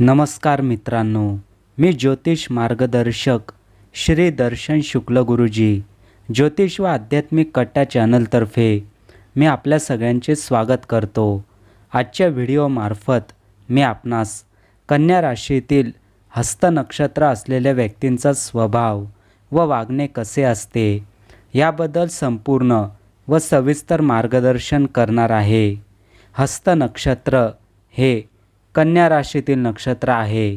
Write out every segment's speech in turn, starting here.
नमस्कार मित्रांनो मी ज्योतिष मार्गदर्शक श्री दर्शन शुक्ल गुरुजी ज्योतिष व आध्यात्मिक कट्टा चॅनलतर्फे मी आपल्या सगळ्यांचे स्वागत करतो. आजच्या व्हिडिओमार्फत मी आपणास कन्या राशीतील हस्त नक्षत्र असलेल्या व्यक्तींचा स्वभाव व वागणे कसे असते याबद्दल संपूर्ण व सविस्तर मार्गदर्शन करणार आहे. हस्त नक्षत्र हे कन्या राशीतील नक्षत्र आहे.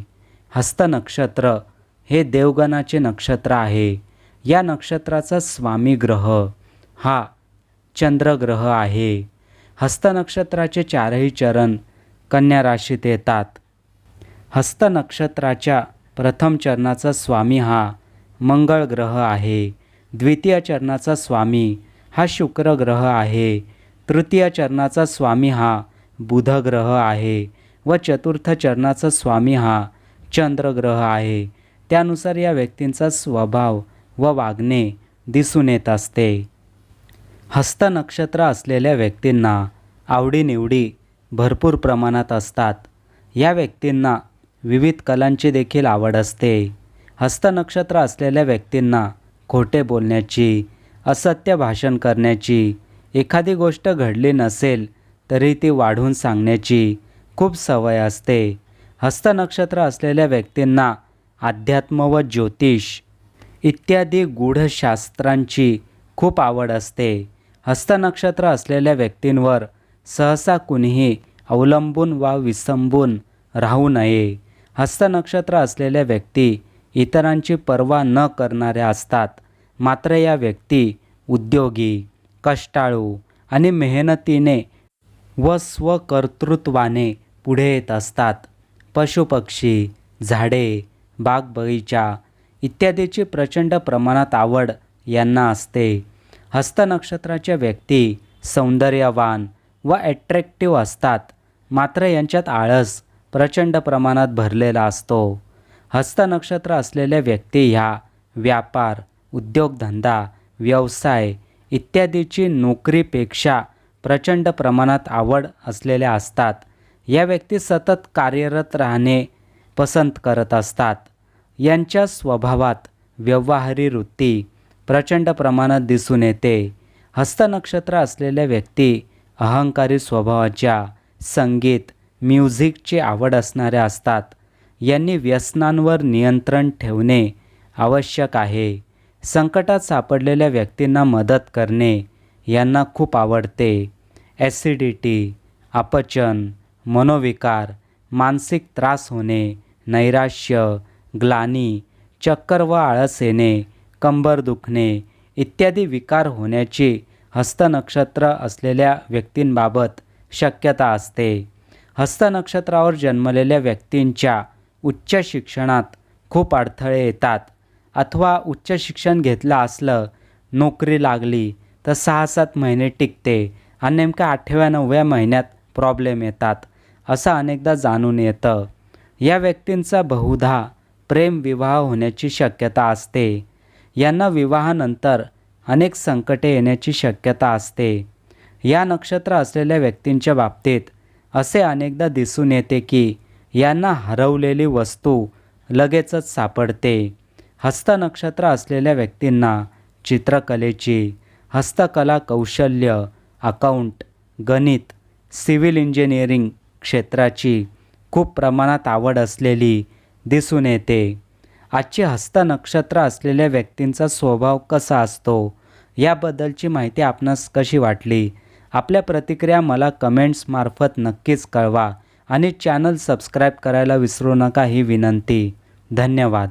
हस्त नक्षत्र हे देवगणाचे नक्षत्र आहे. या नक्षत्राचा स्वामी ग्रह हा चंद्रग्रह आहे. हस्त नक्षत्राचे चारही चरण कन्या राशीत येतात. हस्त नक्षत्राच्या प्रथम चरणाचा स्वामी हा मंगळ ग्रह आहे. द्वितीय चरणाचा स्वामी हा शुक्र ग्रह आहे. तृतीय चरणाचा स्वामी हा बुध ग्रह आहे. व चतुर्थ चरणाचा स्वामी हा चंद्रग्रह आहे. त्यानुसार या व्यक्तींचा स्वभाव व वागणे दिसून येत असते. हस्त नक्षत्र असलेल्या व्यक्तींना आवडीनिवडी भरपूर प्रमाणात असतात. या व्यक्तींना विविध कलांची देखील आवड असते. हस्त नक्षत्र असलेल्या व्यक्तींना खोटे बोलण्याची असत्य भाषण करण्याची एखादी गोष्ट घडली नसेल तरी ती वाढवून सांगण्याची खूप सवय असते. हस्त नक्षत्र असलेल्या व्यक्तींना अध्यात्म व ज्योतिष इत्यादी गूढशास्त्रांची खूप आवड असते. हस्त नक्षत्र असलेल्या व्यक्तींवर सहसा कुणीही अवलंबून वा विसंबून राहू नये. हस्त नक्षत्र असलेल्या व्यक्ती इतरांची पर्वा न करणाऱ्या असतात. मात्र या व्यक्ती उद्योगी कष्टाळू आणि मेहनतीने व स्वकर्तृत्वाने पुढे येत असतात. पशुपक्षी झाडे बाग बगीचा इत्यादीची प्रचंड प्रमाणात आवड यांना असते. हस्तनक्षत्राच्या व्यक्ती सौंदर्यवान व ॲट्रॅक्टिव्ह असतात. मात्र यांच्यात आळस प्रचंड प्रमाणात भरलेला असतो. हस्तनक्षत्र असलेल्या व्यक्ती ह्या व्यापार उद्योगधंदा व्यवसाय इत्यादीची नोकरीपेक्षा प्रचंड प्रमाणात आवड असलेल्या असतात. या व्यक्ती सतत कार्यरत राहणे पसंत करत असतात. यांच्या स्वभावात व्यवहारी वृत्ती प्रचंड प्रमाणात दिसून येते. हस्तनक्षत्र असलेल्या व्यक्ती अहंकारी स्वभावाच्या संगीत म्युझिकची आवड असणाऱ्या असतात. यांनी व्यसनांवर नियंत्रण ठेवणे आवश्यक आहे. संकटात सापडलेल्या व्यक्तींना मदत करणे यांना खूप आवडते. ॲसिडिटी अपचन मनोविकार मानसिक त्रास होणे नैराश्य ग्लानी चक्कर व आळस येणे कंबर दुखणे इत्यादी विकार होण्याची हस्तनक्षत्र असलेल्या व्यक्तींबाबत शक्यता असते. हस्तनक्षत्रावर जन्मलेल्या व्यक्तींच्या उच्च शिक्षणात खूप अडथळे येतात. अथवा उच्च शिक्षण घेतलं असलं नोकरी लागली तर सहा सात महिने टिकते आणि नेमक्या आठव्या नवव्या महिन्यात प्रॉब्लेम येतात. असं अनेकदा जाणून येतं. या व्यक्तींचा बहुधा प्रेम विवाह होण्याची शक्यता असते. यांना विवाहानंतर अनेक संकटे येण्याची शक्यता असते. या नक्षत्र असलेल्या व्यक्तींच्या बाबतीत असे अनेकदा दिसून येते की यांना हरवलेली वस्तू लगेचच सापडते. हस्त नक्षत्र असलेल्या व्यक्तींना चित्रकलेची हस्तकला कौशल्य अकाउंट गणित सिव्हिल इंजिनिअरिंग क्षेत्राची खूप प्रमाणात आवड असलेली दिसून येते. आजची हस्त नक्षत्र असलेल्या व्यक्तींचा स्वभाव कसा असतो? याबद्दलची माहिती आपणास कशी वाटली? आपल्या प्रतिक्रिया मला कमेंट्समार्फत नक्कीच कळवा आणि चॅनल सबस्क्राईब करायला विसरू नका ही विनंती. धन्यवाद.